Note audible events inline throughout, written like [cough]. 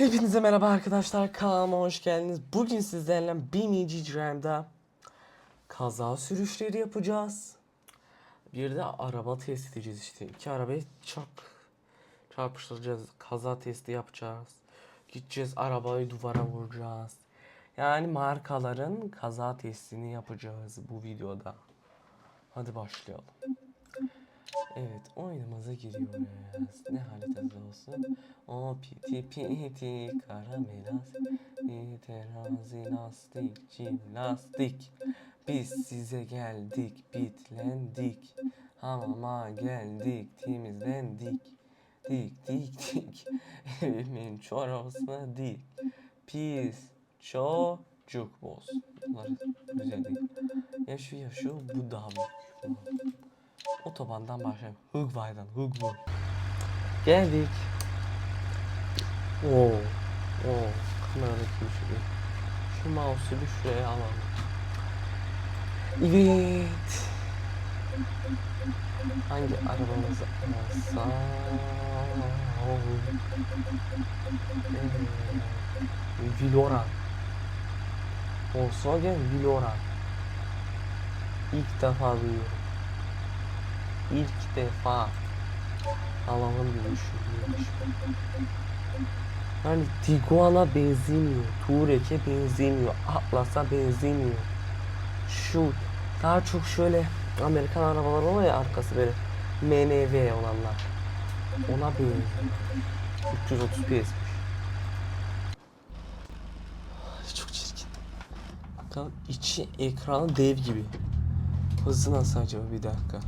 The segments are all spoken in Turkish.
Hepinize merhaba arkadaşlar kanalıma hoş geldiniz. Bugün sizlerle BMG Dream'da kaza sürüşleri yapacağız. Bir de araba test edeceğiz işte. İki arabayı çarp çarpıştıracağız. Kaza testi yapacağız. Gideceğiz arabayı duvara vuracağız. Yani markaların kaza testini yapacağız bu videoda. Hadi başlayalım. Evet oyunumuza giriyoruz. Ne haritası olsun? O piti piti karamelas terazi lastik cimnastik Biz size geldik bitlendik. Hamama geldik temizlendik. Dik dik dik. [laughs] Evimin çorosuna dik. Pis çocuk boz. Bunlar güzel değil. Ya şu ya şu bu. daha büyük Otobandan başlayalım. Hugway'dan, Hugway. Geldik. Oo. Oo. Kameradaki bir şey. Şu mouse'u bir şuraya alalım. Evet. Hangi arabamızı alsam? Ee, Vilora. Volkswagen Vilora. İlk defa duyuyorum. İlk defa Allah'ım bir düşünüyormuş. Yani Tiguan'a benzemiyor, Touareg'e benzemiyor, Atlas'a benzemiyor. Şu daha çok şöyle Amerikan arabalar oluyor ya arkası böyle MNV olanlar. Ona benziyor. 330 PS'miş. Çok çirkin. Bakalım içi ekranı dev gibi. Hızı nasıl acaba bir dakika.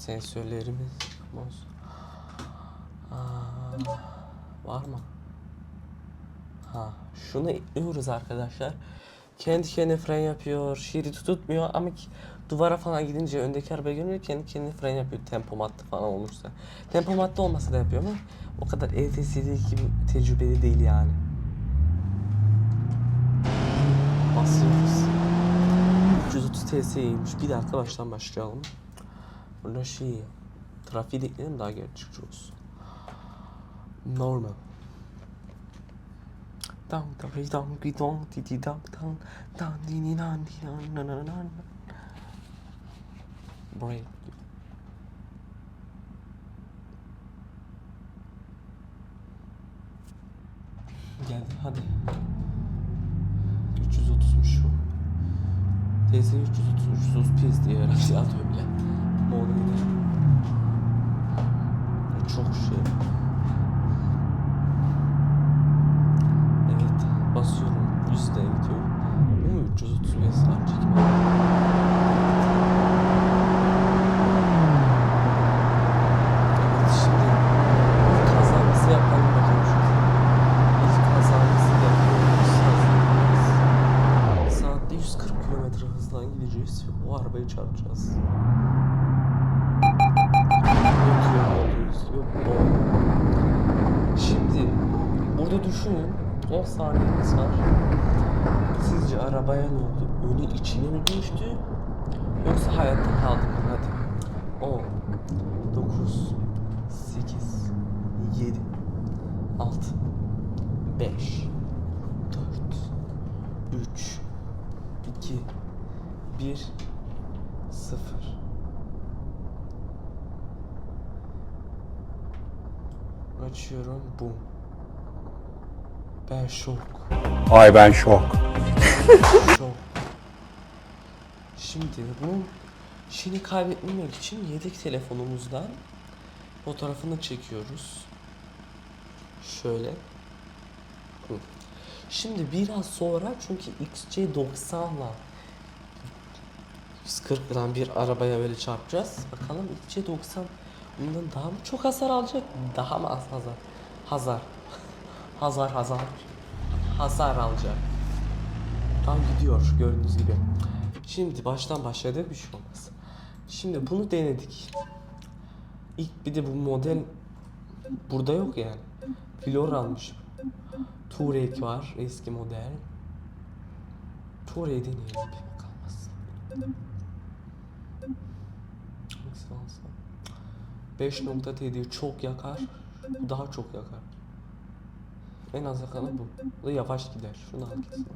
Sensörlerimiz boz. Aa, var mı? Ha, şunu ekliyoruz arkadaşlar. Kendi kendine fren yapıyor. Şeridi tutmuyor ama ki- duvara falan gidince öndeki araba görünce kendi kendine fren yapıyor. Tempomatta falan olursa. Tempomatta olmasa da yapıyor ama o kadar ETS'deki gibi tecrübeli değil yani. Basıyoruz. 330 TS'ymiş. Bir dakika baştan başlayalım. Burada şey trafiği de ekleyelim daha gerçekçi olsun. Normal. Dang dang dang di dong di di dang dang dang di ni nan di nan nan nan nan. Break. Geldi hadi. 330'muş şu. TS 330 330 PS diye herhalde yazıyor bile. Modeli. Çok şey. Evet, basıyorum. 100 de gidiyorum. Bu 330 PS var çekim. Evet, şimdi ilk kazamızı yapalım bakalım şu İlk kazamızı yapıyoruz. Hazırız. Saatte 140 hızla gideceğiz o arabayı çarpacağız. Şimdi burada düşünün 10 saniyeniz var. Sizce arabaya ne oldu? Önü içine mi düştü? Yoksa hayatta kaldı mı? Hadi. 10 9 8 7 6 5 4 3 2 1 0 Açıyorum. Bum. Ben şok. Ay ben şok. Şok. Şimdi bunun işini kaybetmemek için yedek telefonumuzdan fotoğrafını çekiyoruz. Şöyle. Şimdi biraz sonra çünkü XC90'la 140'dan bir arabaya böyle çarpacağız. Bakalım XC90 bundan daha mı çok hasar alacak? Daha mı az hasar? [laughs] Hazar. Hazar hazar. Hasar alacak. Tam gidiyor gördüğünüz gibi. Şimdi baştan başladık bir şey olmaz. Şimdi bunu denedik. İlk bir de bu model burada yok yani. Flor almış. Touareg var eski model. Touareg'i deneyelim bir bakalım aslında. Hangisini alsam? 5.7 çok yakar. Daha çok yakar. En az yakalı bu. Bu da yavaş gider. Şunu al gitsin.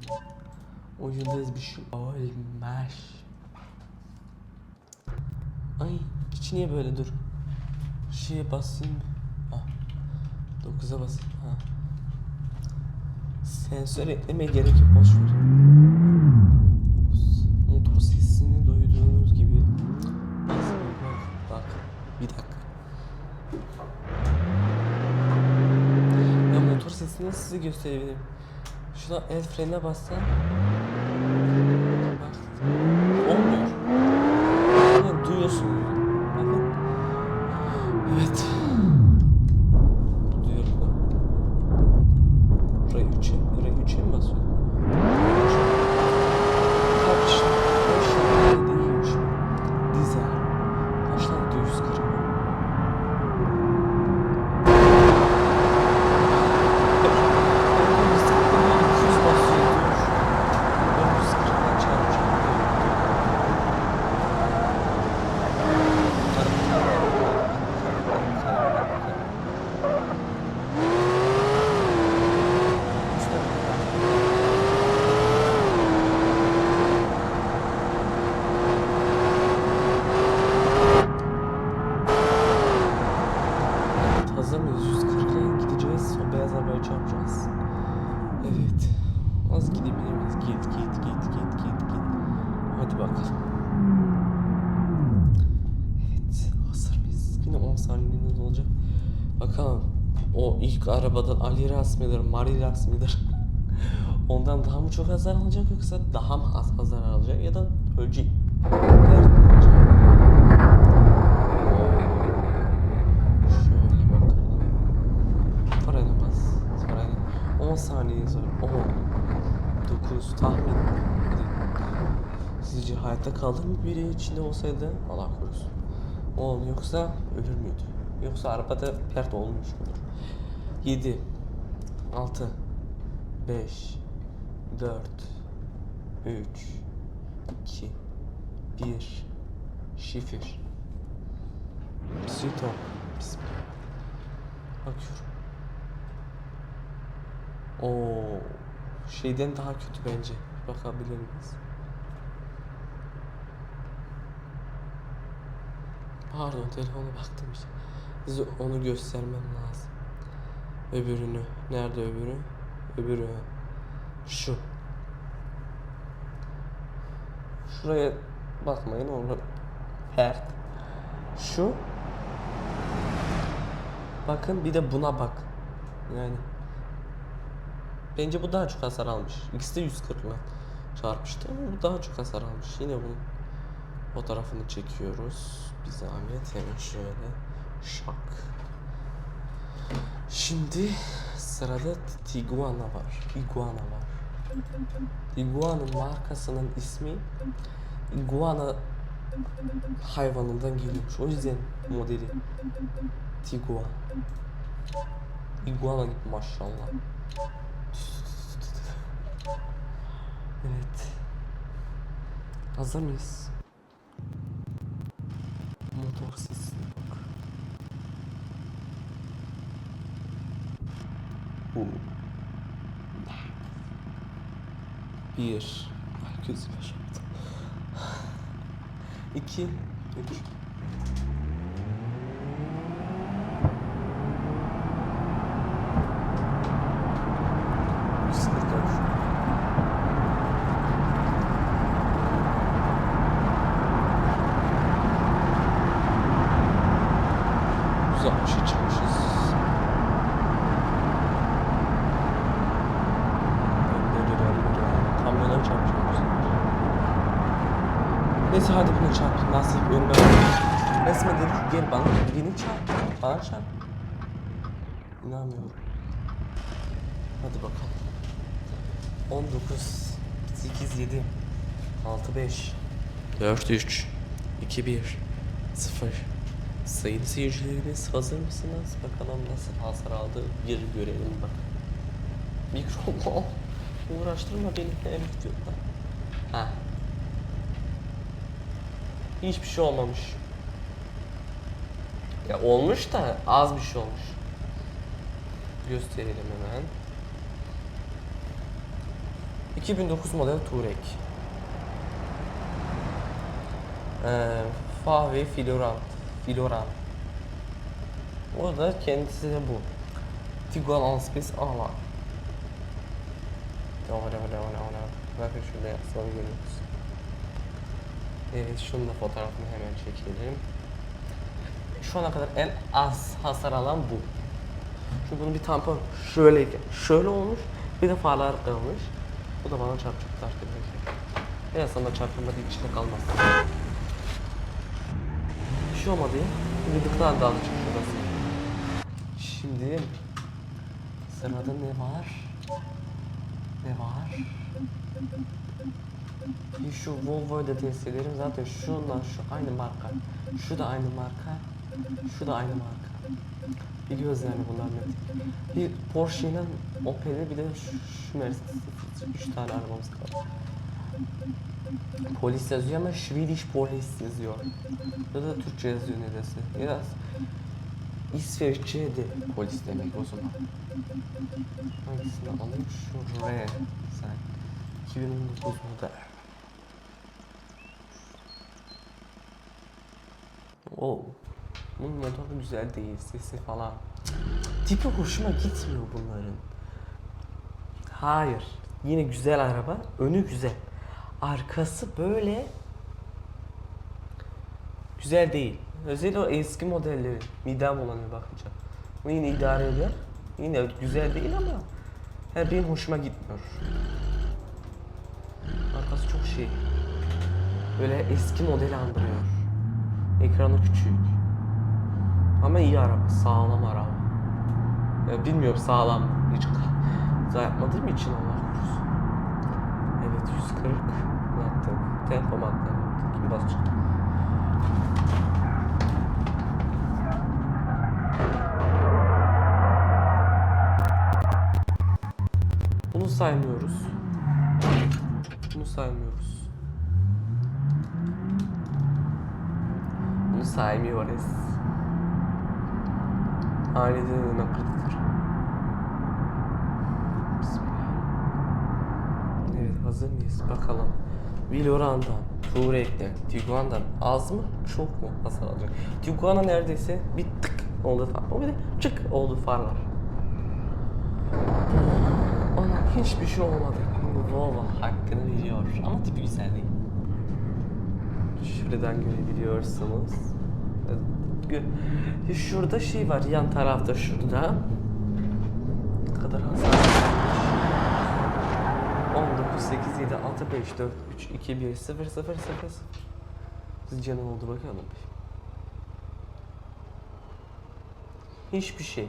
O yıldız bir şey olmaz. Ay içi niye böyle dur. Şeye basayım. Ha. 9'a basayım. Ha. Sensör eklemeye gerek yok. Boş ver. Nasıl size gösterebilirim? Şuna el frenine bassam. Bak. Olmuyor. Yani duyuyorsunuz. Bakın. Evet. Duyuyor mu? Buraya 3'e, buraya 3'e mi basıyor? Kaç? Kaç tane değilmiş. Dizel. Kaç tane de 140 mı? Evet, hazır mıyız? 140'la gideceğiz. O beyaz arabaya çarpacağız. Evet. Az gidebilir miyiz? Git, git, git, git, git, git. Hadi bakalım. Evet, hazır mıyız? Yine 10 saniyeniz olacak. Bakalım. O ilk arabadan Ali Ras mıdır, Mari Ras mıdır? [laughs] Ondan daha mı çok hasar alacak yoksa daha mı az hasar alacak ya da ölecek? Parayla bas. Parayla. 10 saniyeniz var. 10. 9 tahmin. Sizce hayatta kalır mı biri içinde olsaydı? Allah korusun. 10 yoksa ölür müydü? Yoksa arabada pert olmuş mudur? 7 6 5 4 3 2 1 Şifir Stop. Bismillah. Bakıyorum. Oo, şeyden daha kötü bence. Bakabilir miyiz? Pardon telefona baktım işte. Size onu göstermem lazım. Öbürünü. Nerede öbürü? Öbürü. Şu. Şuraya bakmayın onu pert. Şu. Bakın bir de buna bak. Yani. Bence bu daha çok hasar almış. İkisi de 140 ile çarpıştı ama bu daha çok hasar almış. Yine bunun fotoğrafını çekiyoruz. Bir zahmet hemen şöyle. Şak. Şimdi sırada Tiguana var. Iguana var. Iguana'nın markasının ismi Iguana hayvanından geliyormuş. O yüzden modeli Tiguan. Iguana gibi maşallah. Evet. Hazır mıyız? Motor sesine bak. Oo. Bir. Ay gözüm yaşardı. İki. Üç. Neyse hadi buna çarp. Nasip önüme Resmen dedi ki gel bana beni çarp. Bana çarp. İnanmıyorum. Hadi bakalım. 19 8 7 6 5 4 3 2 1 0 Sayın seyircilerimiz hazır mısınız? Bakalım nasıl hasar aldı bir görelim bak. Mikrofon uğraştırma beni her videoda. Ha. Hiçbir şey olmamış. Ya olmuş da az bir şey olmuş. Gösterelim hemen. 2009 model Touareg. Ee, Fahve Floran. Floran. O da kendisi de bu. Tiguan Allspace A var. Öyle öyle öyle öyle. Bakın şurada yazıları görüyoruz. Evet şunun da fotoğrafını hemen çekelim. Şu ana kadar en az hasar alan bu. Çünkü bunun bir tampon şöyle şöyle olmuş. Bir de farlar kalmış. Bu da bana çarpacaktı arkadaşlar. En azından çarpılmadı içinde kalmaz. Bir şey olmadı ya. Gıdıklar da alacak şurası. Şimdi sırada ne var? Ne var? Şu Volvo'yu da test ederim. Zaten şundan şu aynı marka. Şu da aynı marka. Şu da aynı marka. Biliyoruz yani bunlar net. Bir Porsche'nin Opel'i bir de şu, şu Mercedes. Üç tane arabamız kaldı. Polis yazıyor ama Swedish Police yazıyor. Ya da Türkçe yazıyor nedense. Biraz İsveççe de polis demek o zaman. Hangisini alayım? Şu R. Sen. 2019 model. Oh. Bunun motoru güzel değil, sesi falan. Tipi hoşuma gitmiyor bunların. Hayır. Yine güzel araba. Önü güzel. Arkası böyle güzel değil. Özellikle o eski modelleri. Midem bulanıyor bakınca. Bu yine idare eder. Yine güzel değil ama her benim hoşuma gitmiyor. Arkası çok şey. Böyle eski modeli andırıyor. Ekranı küçük. Ama iyi araba, sağlam araba. Ya bilmiyorum sağlam? Hiç kaza yapmadığım için Allah korusun. Evet 140 yaptık. Tempo madde yaptık. Kim basacak? Bunu saymıyoruz. Bunu saymıyoruz. Saymıyoruz. Ailede naklidir. Bismillah. Evet hazır mıyız? Bakalım. Viloran'dan, Touareg'den, Tiguan'dan az mı? Çok mu hasar alacak? Tiguan'a neredeyse bir tık oldu far. O bir de çık oldu farlar. Ona hiçbir şey olmadı. Volvo hakkını veriyor. Ama tipi güzel değil. Şuradan görebiliyorsunuz. Gö- Şurada şey var yan tarafta şurada. Ne kadar hasar? 19, 8, 7, 6, 5, 4, 3, 2, 1, 0, 0, 0, 0. Sizce ne oldu bakalım. Hiçbir şey.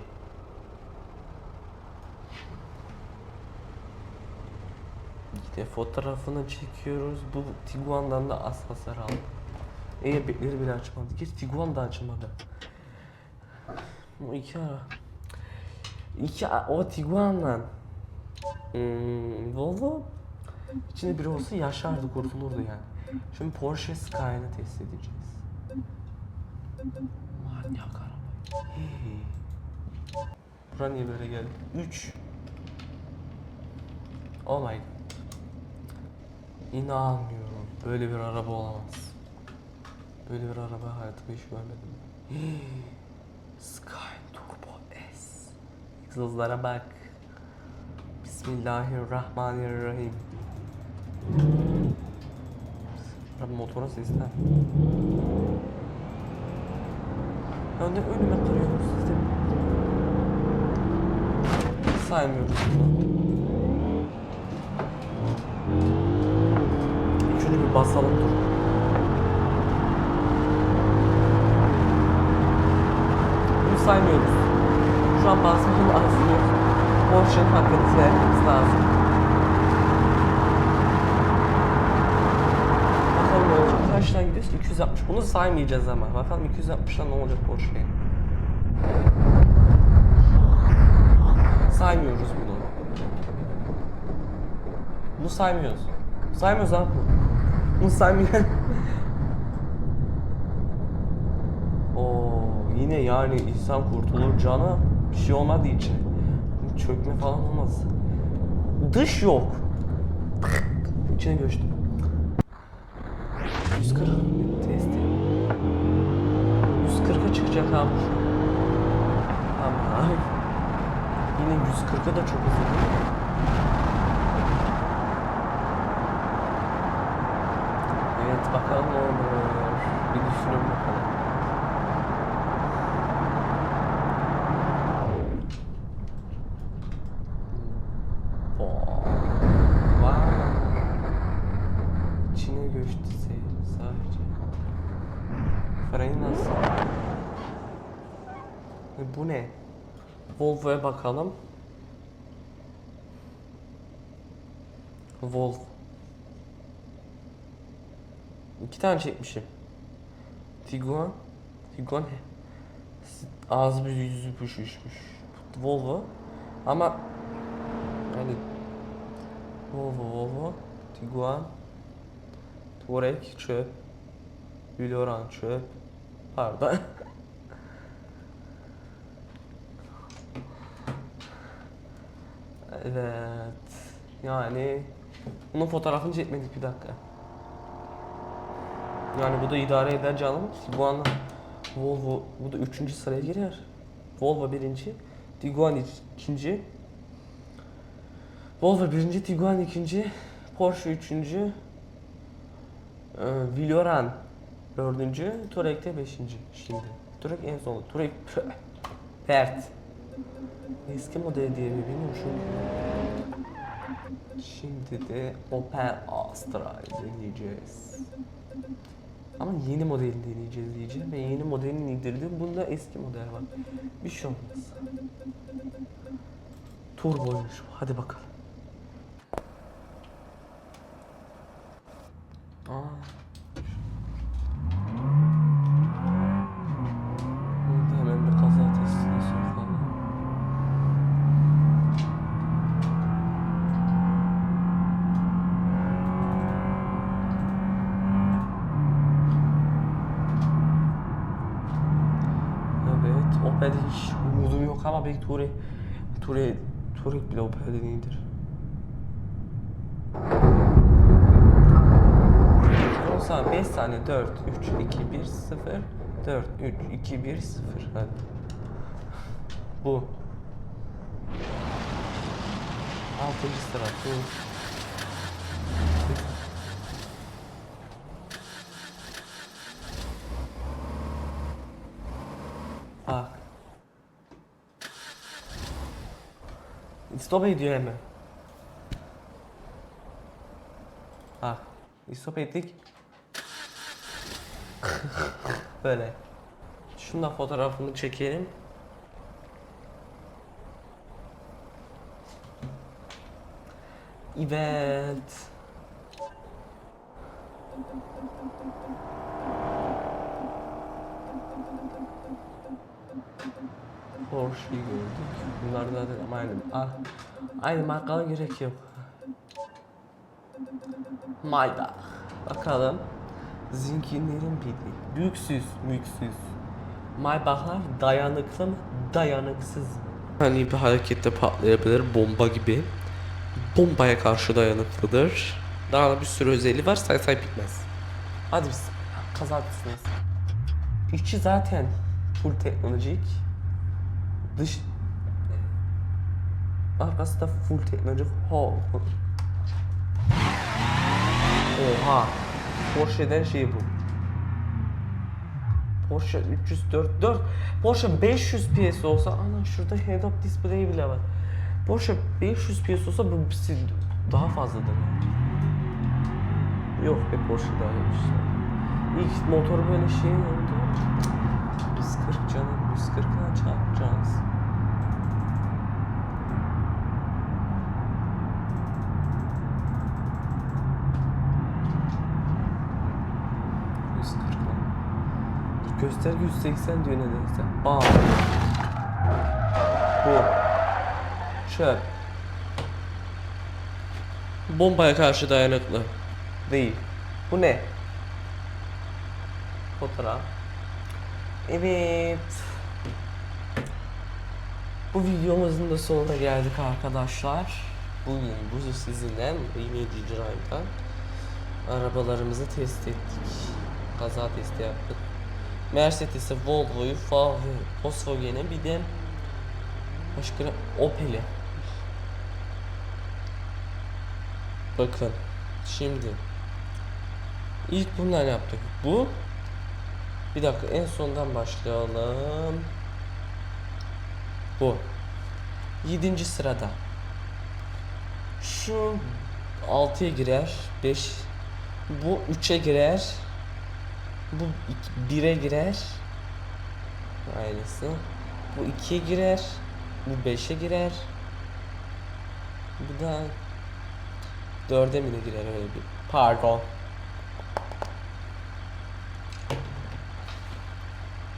İşte fotoğrafını çekiyoruz. Bu Tiguan'dan da az hasar aldı. Airbag'leri bile açmadı. Geç Tiguan da açmadı. Bu iki ara. İki a- o Tiguan'la hmm, Volvo içinde biri olsa yaşardı kurtulurdu yani. Şimdi Porsche Skyline'ı test edeceğiz. Manyak araba. Hey. Bura niye böyle geldi? 3 Oh my god. İnanmıyorum. Böyle bir araba olamaz. Böyle bir araba hayatımda hiç görmedim. [gasps] Sky Turbo S. Egzozlara bak. Bismillahirrahmanirrahim. Araba motorun sesi ne? Ya ne önüme kırıyorsunuz siz de? Saymıyoruz bunu. Şunu bir basalım dur. Saymıyoruz. Şu an basmanın yok. Porsche'nin hakkını vermemiz lazım. Bakalım ne olacak. Kaçtan gidiyoruz? 260. Bunu saymayacağız ama. Bakalım 260'dan ne olacak Porsche'ye. Saymıyoruz bunu. Bunu saymıyoruz. Saymıyoruz abi. Bunu saymıyor. Oo, yine yani insan kurtulur cana bir şey olmadığı için. Çökme falan olmaz. Dış yok. İçine göçtüm. 140 testi. 140'a çıkacak abi. Ama yine 140'a da çok hızlı? Evet bakalım ne olur. Bir düşünün bakalım. Vay. Çin'e göçtü se- sadece. Fren nasıl? E bu ne? Volvo'ya bakalım. Volvo. İki tane çekmişim. Tiguan. Tiguan. Ağzı bir yüzü püşüşmüş. Volvo. Ama yani Volvo, Volvo, Tiguan, Touareg çöp, Valoran çöp, pardon. [laughs] evet, yani bunun fotoğrafını çekmedik bir dakika. Yani bu da idare eder canım. Tiguan, Volvo, bu da üçüncü sıraya girer. Volvo birinci, Tiguan ikinci, Volvo birinci, Tiguan ikinci, Porsche üçüncü, e, Valoran dördüncü, Touareg de beşinci şimdi. Touareg en son. Touareg [laughs] Pert. Eski model diye mi bilmiyorum Şimdi de Opel Astra deneyeceğiz. Ama yeni modelini deneyeceğiz diyeceğim ve yeni modelini indirdim. Bunda eski model var. Bir şey olmaz. Turboymuş. Hadi bakalım. Aa. Opel'de hiç umudum yok ama belki Ture, Ture, Ture bile Opel'den iyidir. O zaman 5 saniye 4, 3, 2, 1, 0, 4, 3, 2, 1, 0. Hadi. Bu. 6. sıra. Bu. Bak. Stop ediyor hemen. Bak. Stop ettik. [laughs] Böyle. Şunun da fotoğrafını çekelim. Evet. Porsche'yi gördük. Bunlar zaten ama aynı, a- aynı markalı gerek yok. Maybach. Bakalım. Zinginlerin biri. Büyüksüz, müksüz. Maybach'lar dayanıklı mı, dayanıksız mı? Hani bir harekette patlayabilir, bomba gibi. Bombaya karşı dayanıklıdır. Daha da bir sürü özelliği var, say say bitmez. Hadi biz kazanırsınız. İçi zaten full teknolojik. Dış arkası da full teknolojik. Ho. Oha. Porsche'den şey bu. Porsche 304 4 Porsche 500 PS olsa ana şurada head up display bile var. Porsche 500 PS olsa bu daha fazladır. Yok be Porsche daha iyiymiş. İlk motor böyle şey oldu. 140 canım 140'a çarpacağız. Gösterge 180 diyor nedense. Bam. Bu. Çöp. Bombaya karşı dayanıklı. Değil. Bu ne? Fotoğraf. Evet. Bu videomuzun da sonuna geldik arkadaşlar. bugün bu sizinle Remedy Drive'da arabalarımızı test ettik. Kaza testi yaptık. Mercedes'e, Volvo'yu, Volkswagen'e bir de başka? Opel'i. Bakın şimdi ilk bunlar yaptık. Bu bir dakika en sondan başlayalım. Bu. Yedinci sırada. Şu 6'ya girer. 5 Bu 3'e girer. Bu 1'e girer. Aynısı. Bu 2'ye girer. Bu 5'e girer. Bu da 4'e mi girer öyle bir. Pardon.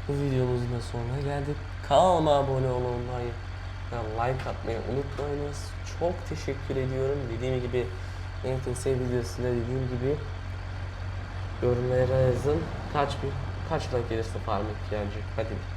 Bu videomuzun da sonuna geldik. Kanalıma abone olmayı ve like atmayı unutmayınız. Çok teşekkür ediyorum. Dediğim gibi NTS videosunda dediğim gibi yorumlara yazın. Kaç bir kaç like gelirse farm ihtiyacı. Hadi.